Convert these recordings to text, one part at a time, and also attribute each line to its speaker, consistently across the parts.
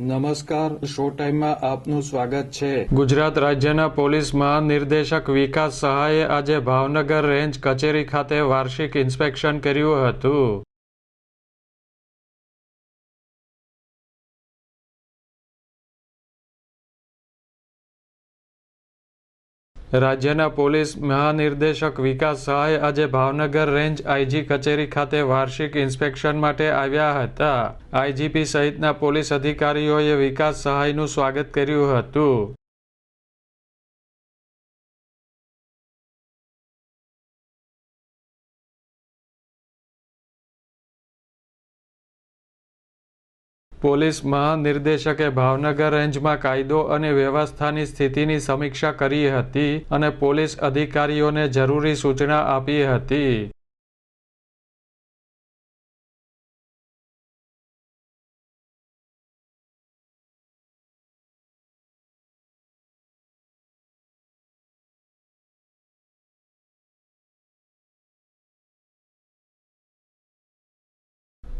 Speaker 1: નમસ્કાર, શો ટાઈમમાં આપનું સ્વાગત છે.
Speaker 2: ગુજરાત રાજ્યના પોલીસ મહાનિર્દેશક વિકાસ સહાયે આજે ભાવનગર રેન્જ કચેરી ખાતે વાર્ષિક ઇન્સ્પેક્શન કર્યું હતું. રાજ્યના પોલીસ મહાનિર્દેશક વિકાસ સહાય આજે ભાવનગર રેન્જ આઈજી કચેરી ખાતે વાર્ષિક ઇન્સ્પેક્શન માટે આવ્યા હતા. આઈજીપી સહિતના પોલીસ અધિકારીઓએ વિકાસ સહાયનું સ્વાગત કર્યું હતું. પોલીસ મહાનિર્દેશકે ભાવનગર રેન્જમાં કાયદો અને વ્યવસ્થાની સ્થિતિની સમીક્ષા કરી હતી અને પોલીસ અધિકારીઓને જરૂરી સૂચના આપી હતી.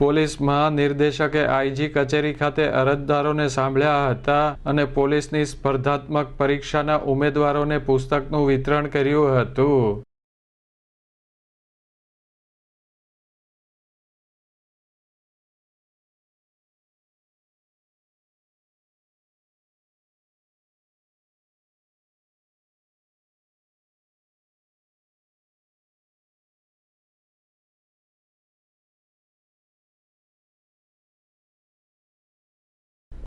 Speaker 2: પોલીસ મહાનિર્દેશકે આઈજી કચેરી ખાતે અરજદારોને સાંભળ્યા હતા અને પોલીસની સ્પર્ધાત્મક પરીક્ષાના ઉમેદવારોને પુસ્તકનું વિતરણ કર્યું હતું.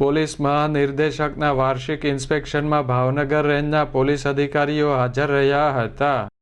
Speaker 2: પોલીસ મહાનિર્દેશકના વાર્ષિક ઇન્સ્પેક્શનમાં ભાવનગર રેન્જના પોલીસ અધિકારીઓ હાજર રહ્યા હતા.